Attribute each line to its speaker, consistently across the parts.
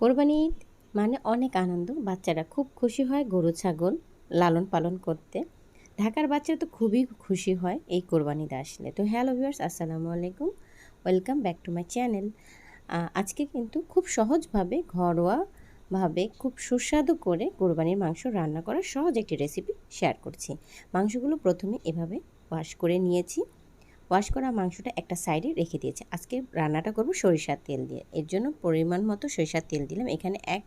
Speaker 1: কোরবানি ঈদ মানে অনেক আনন্দ। বাচ্চারা খুব খুশি হয় গরু, ছাগল লালন পালন করতে। ঢাকার বাচ্চারা তো খুবই খুশি হয় এই কোরবানিতে আসলে। তো হ্যালো ভিউয়ার্স, আসসালামু আলাইকুম। Welcome back to my channel. আজকে কিন্তু খুব সহজভাবে, ঘরোয়াভাবে খুব সুস্বাদু করে কোরবানির মাংস রান্না করার সহজ একটি রেসিপি শেয়ার করছি। মাংসগুলো প্রথমে এভাবে ওয়াশ করে নিয়েছি। ওয়াশ করা মাংসটা একটা সাইডে রেখে দিয়েছি। আজকে রান্নাটা করব সরিষার তেল দিয়ে। এর জন্য পরিমাণ মতো সরিষার তেল দিলাম। এখানে এক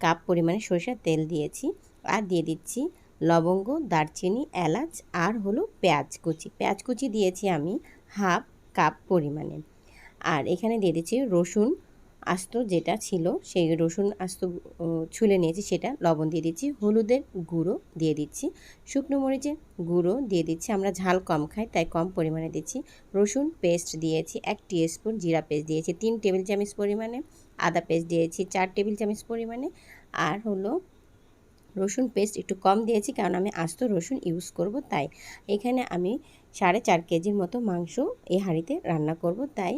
Speaker 1: কাপ পরিমাণে সরিষার তেল দিয়েছি। আর দিয়ে দিচ্ছি লবঙ্গ, দারচিনি, এলাচ আর হলো পেঁয়াজ কুচি। পেঁয়াজ কুচি দিয়েছি আমি হাফ কাপ পরিমাণে। আর এখানে দিয়ে দিচ্ছি রসুন আস্ত যেটা ছিল, সেই রসুন আস্ত ছুলে নিয়েছি সেটা, লবণ দিয়ে দিচ্ছি, হলুদের গুঁড়ো দিয়ে দিচ্ছি, শুকনো মরিচের গুঁড়ো দিয়ে দিচ্ছি, আমরা ঝাল কম খাই, তাই কম পরিমাণে দিচ্ছি, রসুন পেস্ট দিয়েছি, এক স্পুন জিরা পেস্ট দিয়েছি, তিন টেবিল চামচ পরিমাণে আদা পেস্ট দিয়েছি, চার টেবিল চামচ পরিমাণে, আর হলো রসুন পেস্ট একটু কম দিয়েছি, কারণ আমি আস্ত রসুন ইউজ করব, তাই এখানে আমি সাড়ে চার কেজির মতো মাংস এই হাঁড়িতে রান্না করব, তাই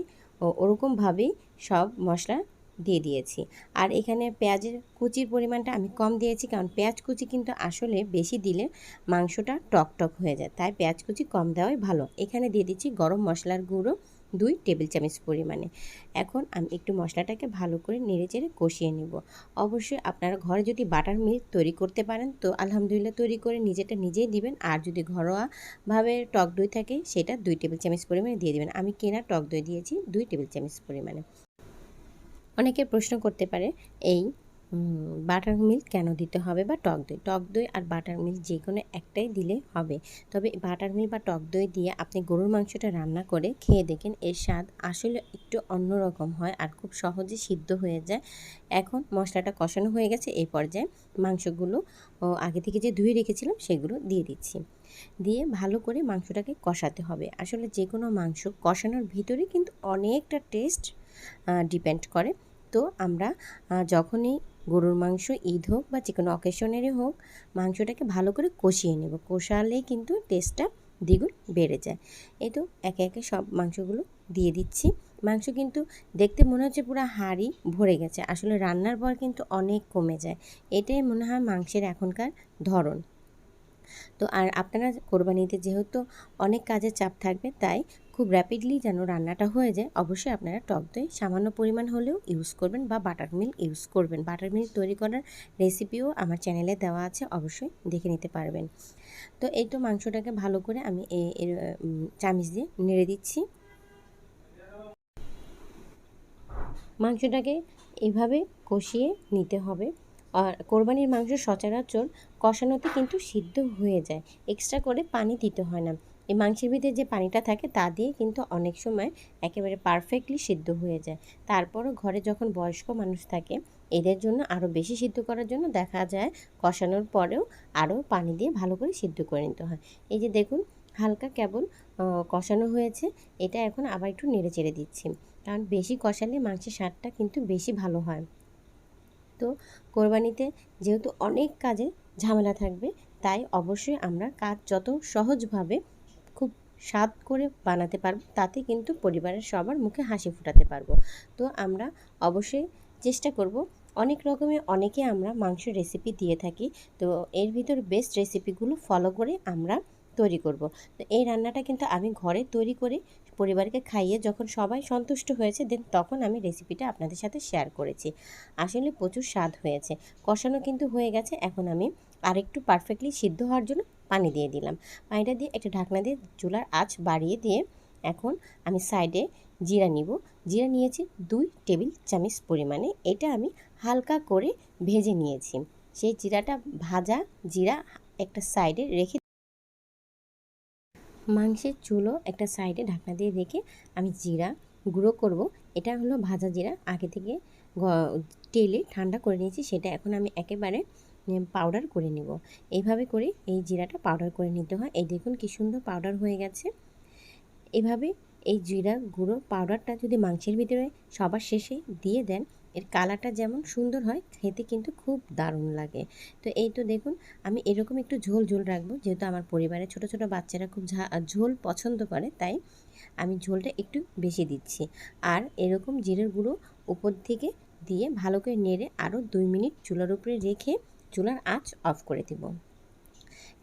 Speaker 1: ওরকমভাবেই সব মশলা দিয়ে দিয়েছি। আর এখানে পেঁয়াজের কুচির পরিমাণটা আমি কম দিয়েছি, কারণ পেঁয়াজ কুচি কিন্তু আসলে বেশি দিলে মাংসটা টক টক হয়ে যায়, তাই পেঁয়াজ কুচি কম দেওয়াই ভালো। এখানে দিয়ে দিচ্ছি গরম মশলার গুঁড়ো দুই টেবিল চামচ পরিমাণে। এখন আমি একটু মশলাটাকে ভালো করে নেড়ে চেড়ে কষিয়ে নিব। অবশ্যই আপনারা ঘরে যদি বাটার মিল্ক তৈরি করতে পারেন, তো আলহামদুলিল্লাহ তৈরি করে নিজেটা নিজেই দিবেন। আর যদি ঘরোয়াভাবে টক দই থাকে, সেটা দুই টেবিল চামচ পরিমাণে দিয়ে দিবেন। আমি কেনা টক দই দিয়েছি দুই টেবিল চামচ পরিমাণে। অনেকে প্রশ্ন করতে পারে, এই বাটার মিল্ক কেন দিতে হবে বা টক দই? টক দই আর বাটার মিল্ক যে কোনো একটাই দিলে হবে। তবে বাটার মিল্ক বা টক দই দিয়ে আপনি গরুর মাংসটা রান্না করে খেয়ে দেখেন, এর স্বাদ আসলে একটু অন্যরকম হয় আর খুব সহজে সিদ্ধ হয়ে যায়। এখন মশলাটা কষানো হয়ে গেছে, এই পর্যায়ে মাংসগুলো আগে থেকে যে ধুয়ে রেখেছিলাম সেগুলো দিয়ে দিচ্ছি। দিয়ে ভালো করে মাংসটাকে কষাতে হবে। আসলে যে কোনো মাংস কষানোর ভিতরে কিন্তু অনেকটা টেস্ট ডিপেন্ড করে। তো আমরা যখনই গরুর মাংস ঈদ হোক বা যে কোনো অকেশনেরই হোক, মাংসটাকে ভালো করে কষিয়ে নেব। কষালেই কিন্তু টেস্টটা দ্বিগুণ বেড়ে যায়। এই তো একে একে সব মাংসগুলো দিয়ে দিচ্ছি। মাংস কিন্তু দেখতে মনে হচ্ছে পুরো হাড়ি ভরে গেছে। আসলে রান্নার পর কিন্তু অনেক কমে যায়। এটাই মনে হয় মাংসের এখনকার ধরন। তো আর আপনারা কোরবানিতে যেহেতু অনেক কাজের চাপ থাকবে, তাই খুব র্যাপিডলি যেন রান্নাটা হয়ে যায়, অবশ্যই আপনারা টক দই সামান্য পরিমাণ হলেও ইউজ করবেন বা বাটার মিল্ক ইউজ করবেন। বাটার মিল্ক তৈরি করার রেসিপিও আমার চ্যানেলে দেওয়া আছে, অবশ্যই দেখে নিতে পারবেন। তো এই তো মাংসটাকে ভালো করে আমি এর চামিচ দিয়ে নেড়ে দিচ্ছি। মাংসটাকে এভাবে কষিয়ে নিতে হবে। আর কোরবানির মাংস সচরাচর কষানোতে কিন্তু সিদ্ধ হয়ে যায়। এক্সট্রা করে পানি দিতে হয় না। এই মাংসের ভিতরে যে পানিটা থাকে তা দিয়ে কিন্তু অনেক সময় একেবারে পারফেক্টলি সিদ্ধ হয়ে যায়। তারপরও ঘরে যখন বয়স্ক মানুষ থাকে, এদের জন্য আরও বেশি সিদ্ধ করার জন্য দেখা যায় কষানোর পরেও আরও পানি দিয়ে ভালো করে সিদ্ধ করে নিতে হয়। এই যে দেখুন, হালকা কেবল কষানো হয়েছে। এটা এখন আবার একটু নেড়ে চেড়ে দিচ্ছি। কারণ বেশি কষালে মাংসের স্বাদটা কিন্তু বেশি ভালো হয়। তো কোরবানিতে যেহেতু অনেক কাজে ঝামেলা থাকবে, তাই অবশ্যই আমরা কাজ যত সহজভাবে খুব স্বাদ করে বানাতে পারব, তাতে কিন্তু পরিবারের সবার মুখে হাসি ফুটাতে পারব। তো আমরা অবশ্যই চেষ্টা করব, অনেক রকমের অনেকে আমরা মাংস রেসিপি দিয়ে থাকি, তো এর ভিতর বেস্ট রেসিপিগুলো ফলো করে আমরা তৈরি করব। তো এই রান্নাটা কিন্তু আমি ঘরে তৈরি করে পরিবারকে খাইয়ে যখন সবাই সন্তুষ্ট হয়েছে দেন তখন আমি রেসিপিটা আপনাদের সাথে শেয়ার করেছি। আসলে প্রচুর স্বাদ হয়েছে। কষানো কিন্তু হয়ে গেছে। এখন আমি আরেকটু পারফেক্টলি সিদ্ধ হওয়ার জন্য পানি দিয়ে দিলাম। পানিটা দিয়ে একটা ঢাকনা দিয়ে চুলার আঁচ বাড়িয়ে দিয়ে এখন আমি সাইডে জিরা নিব। জিরা নিয়েছি দুই টেবিল চামচ পরিমাণে। এটা আমি হালকা করে ভেজে নিয়েছি। সেই জিরাটা ভাজা জিরা একটা সাইডে রেখে মাংসের চুলো একটা সাইডে ঢাকনা দিয়ে রেখে আমি জিরা গুঁড়ো করব। এটা হলো ভাজা জিরা। আগে থেকে তেলে ঠান্ডা করে নিয়েছি, সেটা এখন আমি একেবারে পাউডার করে নিব। এইভাবে করে এই জিরাটা পাউডার করে নিতে হয়। এই দেখুন কি সুন্দর পাউডার হয়ে গেছে। এভাবে এই জিরা গুঁড়ো পাউডারটা যদি মাংসের ভিতরে সবার শেষে দিয়ে দেন এর কালারটা যেমন সুন্দর হয়, খেতে কিন্তু খুব দারুণ লাগে। তো এই তো দেখুন, আমি এরকম একটু ঝোল ঝোল রাখব, যেহেতু আমার পরিবারে ছোট ছোট বাচ্চারা খুব ঝোল পছন্দ করে, তাই আমি ঝোলটা একটু বেশি দিচ্ছি। আর এরকম জিরের গুঁড়ো উপর থেকে দিয়ে ভালো করে নেড়ে আরও দুই মিনিট চুলার উপরে রেখে চুলার আঁচ অফ করে দেব।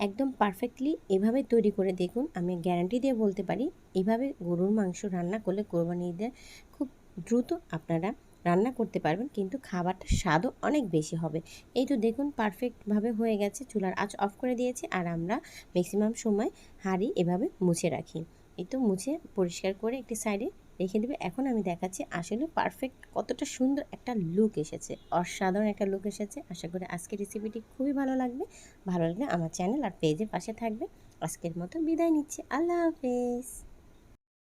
Speaker 1: একদম পারফেক্টলি এভাবে তৈরি করে দেখুন, আমি গ্যারান্টি দিয়ে বলতে পারি, এভাবে গরুর মাংস রান্না করলে কোরবানি ঈদে খুব দ্রুত আপনারা রান্না করতে পারবেন, কিন্তু খাবারটা স্বাদও অনেক বেশি হবে। এই তো দেখুন পারফেক্টভাবে হয়ে গেছে, চুলার আঁচ অফ করে দিয়েছি, আর আমরা ম্যাক্সিমাম সময় হাঁড়ি এভাবে মুছে রাখি। এই তো মুছে পরিষ্কার করে একটি সাইডে রেখে দেবে। এখন আমি দেখাচ্ছি আসলে পারফেক্ট কতটা সুন্দর একটা লুক এসেছে। অসাধারণ একটা লুক এসেছে। আশা করি আজকের রেসিপিটি খুবই ভালো লাগবে। ভালো লাগলে আমার চ্যানেল আর পেজের পাশে থাকবে। আজকের মতো বিদায় নিচ্ছি। আল্লাহ হাফেজ।